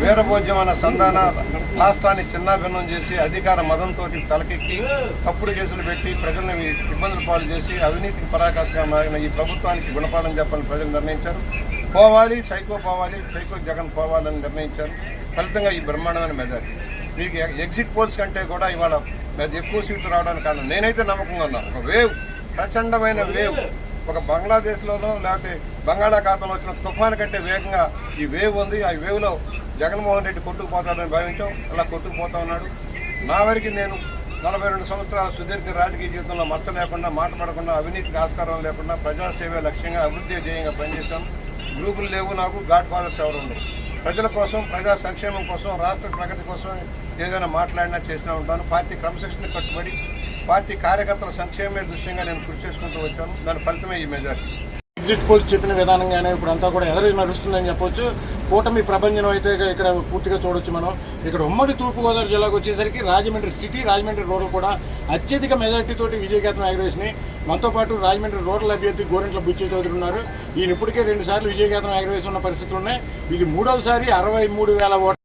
వీరభోజ్యం అనే సంధాన రాష్ట్రాన్ని చిన్నాభిన్నం చేసి అధికార మదంతో తలకెక్కి తప్పుడు కేసులు పెట్టి ప్రజలను ఇబ్బందులు పాలు చేసి అవినీతికి పరాకాష్ఠగా మారిన ఈ ప్రభుత్వానికి గుణపాఠం చెప్పాలని ప్రజలు నిర్ణయించారు. పోవాలి సైకో పోవాలి సైకో జగన్ పోవాలని నిర్ణయించారు. ఫలితంగా ఈ బ్రహ్మాండమైన మెజారిటీ. మీకు ఎగ్జిట్ పోల్స్ కంటే కూడా ఇవాళ పెద్ద ఎక్కువ సీట్లు రావడానికి కారణం. నేనైతే నమ్మకంగా ఉన్నాను ఒక వేవ్ ప్రచండమైన వేవ్. ఒక బంగ్లాదేశ్లోనో లేకపోతే బంగాళాఖాతంలో వచ్చిన తుఫాను కంటే వేగంగా ఈ వేవ్ ఉంది. ఆ వేవ్లో జగన్మోహన్ రెడ్డి కొట్టుకుపోతాడని భావించాం. అలా కొట్టుకుపోతా ఉన్నాడు. నా వరకు నేను నలభై రెండు సంవత్సరాల సుదీర్ఘ రాజకీయ జీవితంలో మచ్చ లేకుండా మాట పడకుండా అవినీతికి ఆస్కారం లేకుండా ప్రజాసేవ లక్ష్యంగా అభివృద్ధి ధ్యేయంగా పనిచేశాను గ్రూపులు లేవు నాకు. గాడ్ ఫాదర్స్ ఎవరు ప్రజల కోసం ప్రజా సంక్షేమం కోసం రాష్ట్ర ప్రగతి కోసం ఏదైనా మాట్లాడినా చేసినా ఉంటాను. పార్టీ క్రమశిక్షణ కట్టుబడి పార్టీ కార్యకర్తల సంక్షేమమే దృశ్యంగా నేను కృషి చేసుకుంటూ వచ్చాను. దాని ఫలితమే ఈ మెజార్టీ. ఎగ్జిట్ పోల్స్ చెప్పిన విధానంగానే ఇప్పుడు అంతా కూడా ఎదరి నడుస్తుందని చెప్పొచ్చు. కూటమి ప్రపంచం అయితే ఇక్కడ పూర్తిగా చూడొచ్చు మనం. ఇక్కడ ఉమ్మడి తూర్పుగోదావరి జిల్లాకు వచ్చేసరికి రాజమండ్రి సిటీ రాజమండ్రి రూరల్ కూడా అత్యధిక మెజార్టీ తోటి ఎగరవేసినాయి మనతో పాటు రాజమండ్రి రూరల్ అభ్యర్థి గోరెంట్ల బుచ్చి చౌదరి ఉన్నారు. ఈయన ఇప్పటికే రెండు సార్లు విజయకేతనం ఉన్న పరిస్థితులు ఉన్నాయి. ఇది మూడవసారి అరవై మూడు వేల ఓట్ల